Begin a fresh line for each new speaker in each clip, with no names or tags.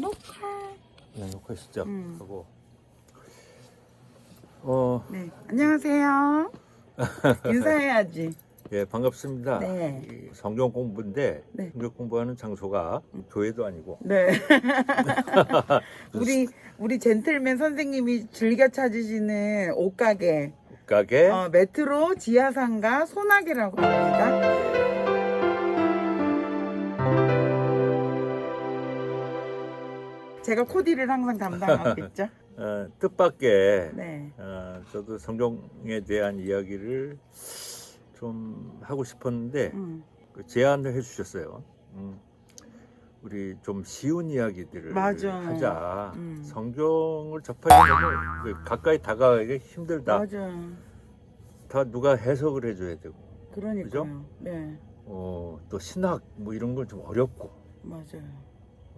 녹화.
네, 녹화 시작
음.
하고 어,
네. 안녕하세요. 인사해야지.
예, 반갑습니다.
네.
이 성경 공부인데
네.
성경 공부하는 장소가 교회도 아니고
네. 우리 우리 젠틀맨 선생님이 즐겨 찾으시는 옷가게
가게
어, 메트로 지하상가 소나기라고 합니다. 제가 코디를 항상 담당하고 있죠.
어, 뜻밖의
네.
어, 저도 성경에 대한 이야기를 좀 하고 싶었는데
음.
그 제안을 해주셨어요. 음, 우리 좀 쉬운 이야기들을
맞아.
하자.
음.
성경을 접하기 너무 가까이 다가가기 힘들다.
맞아.
다 누가 해석을 해줘야 되고,
그러니까요.
그죠?
네.
어, 또 신학 뭐 이런 건 좀 어렵고,
맞아요.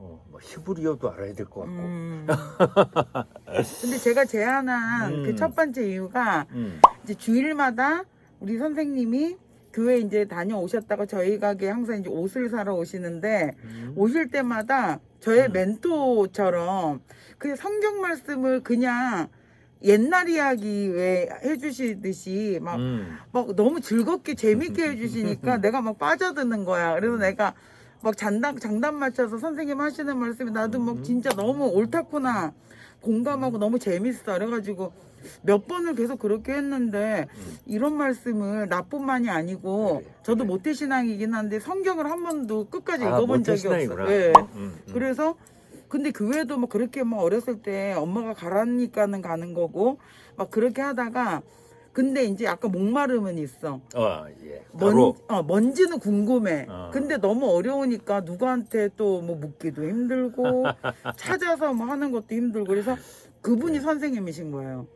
어, 뭐 히브리어도 알아야 될 것 같고.
음. 근데 제가 제안한
음.
그 첫 번째 이유가
음,
이제 주일마다 우리 선생님이 교회 이제 다녀오셨다가 저희 가게 항상 이제 옷을 사러 오시는데
음.
오실 때마다 저의
음.
멘토처럼 그 성경 말씀을 그냥 옛날 이야기 왜 해주시듯이 막,
음.
막 너무 즐겁게 재밌게 해주시니까 내가 막 빠져드는 거야. 그래서 내가 막 장단, 장단 맞춰서 선생님 하시는 말씀이 나도 막
음.
진짜 너무 옳다구나 공감하고 너무 재밌어. 그래가지고 몇 번을 계속 그렇게 했는데
음.
이런 말씀을 나뿐만이 아니고 저도. 모태신앙이긴 한데 성경을 한 번도 끝까지
아,
읽어본 적이
모태신앙이구나.
없어요. 예.
음, 음.
그래서 근데 교회도 막 그렇게 막 어렸을 때 엄마가 가라니까는 가는 거고 막 그렇게 하다가 근데 이제 약간 목마름은 있어.
어, 예.
먼,
바로
어, 뭔지는 궁금해.
어.
근데 너무 어려우니까 누구한테 또 뭐 묻기도 힘들고 찾아서 뭐 하는 것도 힘들고 그래서 그분이 선생님이신 거예요.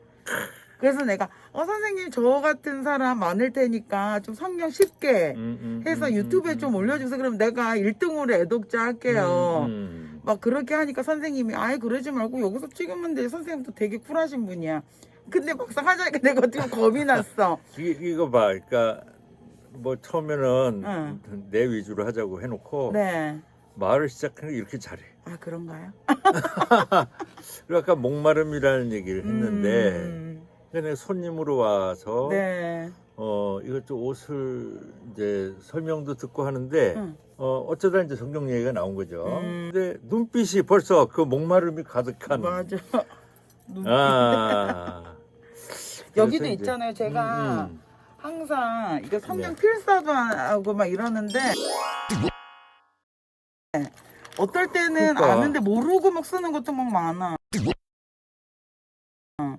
그래서 내가 어 선생님 저 같은 사람 많을 테니까 좀 성경 쉽게
음, 음,
해서
음,
유튜브에
음,
좀
음.
올려주세요. 그럼 내가 1등으로 애독자 할게요.
음, 음.
막 그렇게 하니까 선생님이 아예 그러지 말고 여기서 찍으면 돼. 선생님도 되게 쿨하신 분이야. 근데 막상 하자니까 내가 어떻게 겁이 났어.
이, 이거 봐, 그러니까 뭐 처음에는
응.
내 위주로 하자고 해놓고
네.
말을 시작하는 게 이렇게 잘해.
아 그런가요?
그리고 아까 목마름이라는 얘기를 했는데
음,
그냥 손님으로 와서
네.
어 이것저 옷을 이제 설명도 듣고 하는데
응.
어 어쩌다 이제 성경 얘기가 나온 거죠.
음.
근데 눈빛이 벌써 그 목마름이 가득한.
맞아. 눈-
아.
여기도
이제-
있잖아요. 제가
음, 음.
항상 이거 성경
네.
필사도 하고 막 이러는데 네. 어떨 때는
그러니까.
아는데 모르고 막 쓰는 것도 막 많아.
음,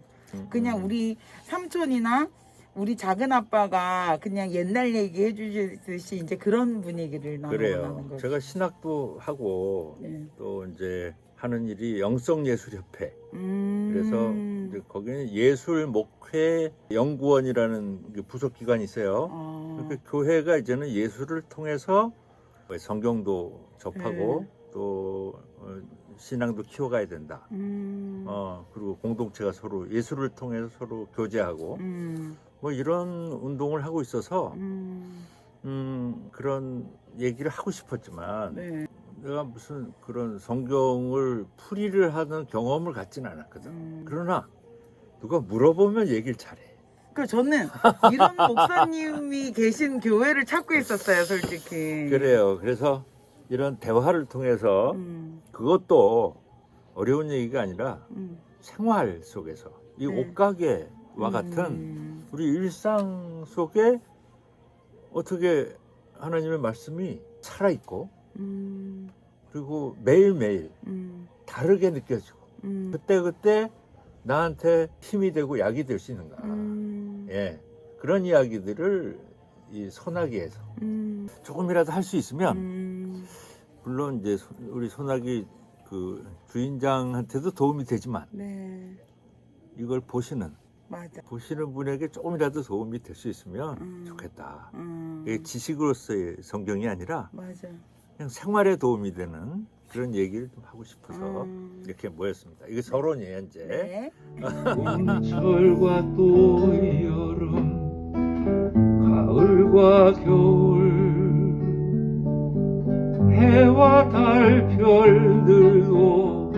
그냥
음.
우리 삼촌이나 우리 작은 아빠가 그냥 옛날 얘기 해주시듯이 이제 그런 분위기를 나누는
그래요.
거죠.
제가 신학도 하고
네.
또 이제 하는 일이 영성예술협회.
음.
그래서 이제 거기는 예술 목회 연구원이라는 그 부속 기관이 있어요.
어.
그러니까 교회가 이제는 예술을 통해서 성경도 접하고
네.
또 어, 신앙도 키워가야 된다.
음.
어 그리고 공동체가 서로 예술을 통해서 서로 교제하고
음.
뭐 이런 운동을 하고 있어서
음.
음 그런 얘기를 하고 싶었지만
네.
내가 무슨 그런 성경을 풀이를 하는 경험을 갖지는 않았거든.
음.
그러나 누가 물어보면 얘기를 잘해.
그 저는 이런 목사님이 계신 교회를 찾고 있었어요, 솔직히.
그래요. 그래서 이런 대화를 통해서
음.
그것도 어려운 얘기가 아니라
음.
생활 속에서 이
네.
옷가게와 같은
음.
우리 일상 속에 어떻게 하나님의 말씀이 살아있고
음.
그리고 매일매일
음.
다르게 느껴지고
음.
그때그때 나한테 힘이 되고 약이 될 수 있는가.
음.
예. 그런 이야기들을 이 소나기에서
음.
조금이라도 할 수 있으면
음.
물론 이제 소- 우리 소나기 그 주인장한테도 도움이 되지만
네.
이걸 보시는
맞아.
보시는 분에게 조금이라도 도움이 될 수 있으면
음.
좋겠다.
음.
이게 지식으로서의 성경이 아니라
맞아.
그냥 생활에 도움이 되는 그런 얘기를 좀 하고 싶어서
음.
이렇게 모였습니다. 이게 서론이에요, 이제.
네.
봄철과 또 여름 가을과 겨울 해와 달 별들도